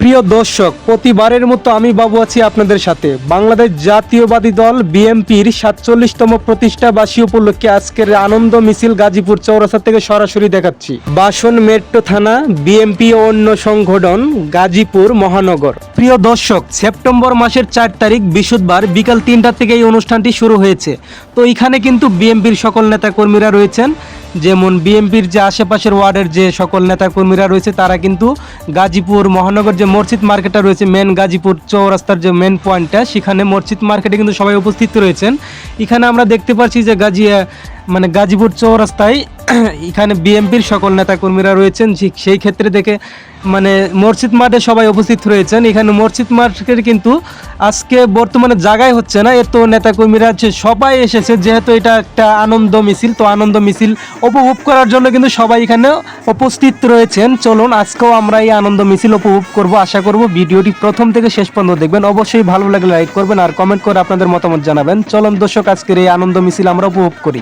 প্রিয় দর্শক, প্রতিবারের মতো আমি বাবু আছি আপনাদের সাথে। বাংলাদেশ জাতীয়বাদী দল বিএমপির সাতচল্লিশতম প্রতিষ্ঠা বার্ষিকী উপলক্ষে আজকের আনন্দ মিছিল গাজীপুর চৌরাস্তা থেকে সরাসরি দেখাচ্ছি। বাসন মেট্রো থানা বিএমপি ও অন্য সংগঠন, গাজীপুর মহানগর। প্রিয় দর্শক, সেপ্টেম্বর মাসের চার তারিখ বৃহস্পতিবার বিকাল তিনটা থেকে এই অনুষ্ঠানটি শুরু হয়েছে। তো এখানে কিন্তু বিএমপির সকল নেতাকর্মীরা রয়েছেন। যেমন বিএমপির যে আশেপাশের ওয়ার্ডের যে সকল নেতাকর্মীরা রয়েছে, তারা কিন্তু গাজীপুর মহানগর যে মসজিদ মার্কেটটা রয়েছে মেন গাজীপুর চৌরাস্তার যে মেন পয়েন্টটা সেখানে মসজিদ মার্কেটে কিন্তু সবাই উপস্থিত রয়েছেন। এখানে আমরা দেখতে পাচ্ছি যে গাজী মানে গাজীপুর চৌরাস্তায় এখানে বিএমপির সকল নেতাকর্মীরা রয়েছেন। সেই ক্ষেত্রে দেখে মানে মসজিদ মাঠে সবাই উপস্থিত রয়েছেন। এখানে মসজিদ মাঠের কিন্তু আজকে বর্তমানে জায়গায় হচ্ছে না। এর তো নেতাকর্মীরা সবাই এসেছে, যেহেতু এটা একটা আনন্দ মিছিল, তো আনন্দ মিছিল উপভোগ করার জন্য কিন্তু সবাই এখানে উপস্থিত রয়েছেন। চলুন, আজকেও আমরা এই আনন্দ মিছিল উপভোগ করব। আশা করব ভিডিওটি প্রথম থেকে শেষ পর্যন্ত দেখবেন। অবশ্যই ভালো লাগলে লাইক করবেন আর কমেন্ট করে আপনাদের মতামত জানাবেন। চলুন, দর্শক, আজকের এই আনন্দ মিছিল আমরা উপভোগ করি।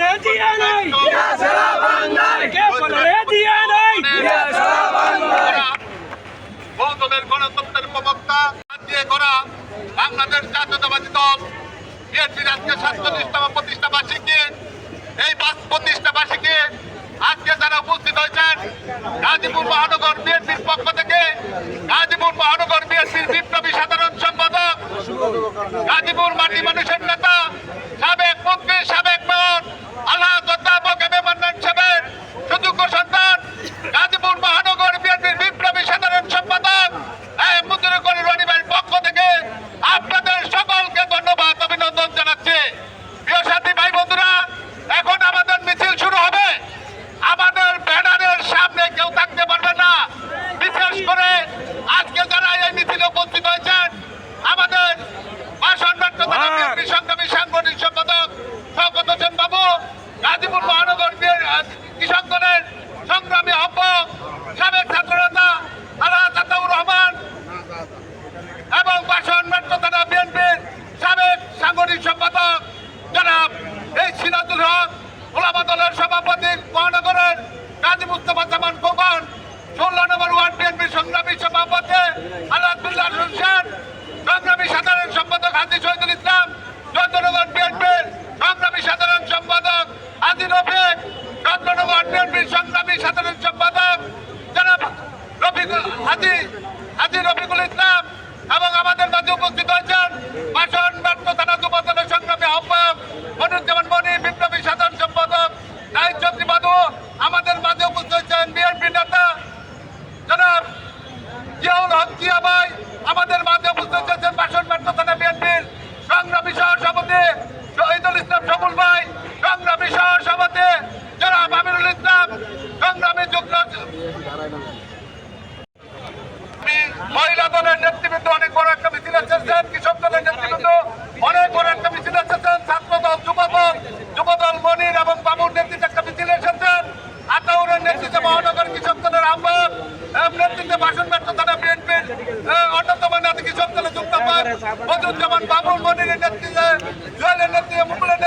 কে বলে নাই জিয়া সারা বাংলায় কে এই প্রতিষ্ঠা আজকে যারা উপস্থিত হয়েছেন, গাজীপুর মহানগর বিএনপির পক্ষ থেকে, গাজীপুর মহানগর বিএনপির বিপ্লবী সাধারণ সম্পাদক, গাজীপুর মাটি মানুষের নেতা সাবেক মন্ত্রী সাবেক মেয়র আল্লাহ অধ্যাপক এম এ মান্নান সাহেবের সুযোগ্য সন্তান গাজীপুর মহানগর বিএনপির বিপ্লবী সাধারণ সম্পাদক এ মুদ্রা করি রনি ভাইয়ের পক্ষ থেকে আপনাদের সকলকে ধন্যবাদ সংগ্রামী আহ্বায়ক সাবেক ছাত্রনেতা আল্লাহ তাতাউর রহমান এবং বাসন মেট্রো থানা বিএনপির সাবেক সাংগঠনিক সম্পাদক জনাব এই সিরাজুল হক, ওলামা দলের সভাপতি, মহানগরের কাজী মুস্তফা জামান খোকন, ষোলো নম্বর ওয়ার্ড বিএনপির সংগ্রামী সভাপতি আলাদুল্লাহ হোসেন সংগ্রামী সাধারণ সম্পাদক হাজি শহীদুল ইসলাম চন্দ্রনগর বিএনপির সংগ্রামী সাধারণ সম্পাদক হাজি রফিক চন্দ্রনগর বিএনপির সংগ্রামী সাধারণ সম্পাদক জনাব রফিকুল হাজি হাজি রফিকুল ইসলাম এবং আমাদের মাঝে উপস্থিত হয়েছেন বাসন ব্যর্থ থানা যুবদলের সংগ্রামী আহ্বায়ক মনুজ্জামান মনি বিপ্লবী সাধারণ সম্পাদক নাইক চন্দ্রী বাদু আমাদের মাঝে উপস্থিত হয়েছেন বিএনপি নেতা জনাব জিয়াউল হক জিয়া ভাই, আমাদের মাঝে উপস্থিত হয়েছেন বাসন থানা বিএনপির সংগ্রামী সহ সভাপতি শহীদুল ইসলাম সবুল ভাই, সংগ্রামী সহ সভাপতি জনাব আমিরুল ইসলাম, সংগ্রামী যুগ্ম মহিলা দলের নেতৃবৃন্দ, অনেক বড় একটা মিছিল এসেছেন, কৃষক দলের নেতৃবৃন্দ, অনেক বড় একটা মিছিল এসেছেন, ছাত্র দল, যুব দল যুব দল মনির এবং বাবুর নেতৃত্বে একটা মিছিল এসেছেন, আতাউরের নেতৃত্বে মহানগর কৃষক দলের আহ্বায়ক নেতৃত্বে મધુદ ગમન બાબુ મોદીની નથી જલ નથી મુમલે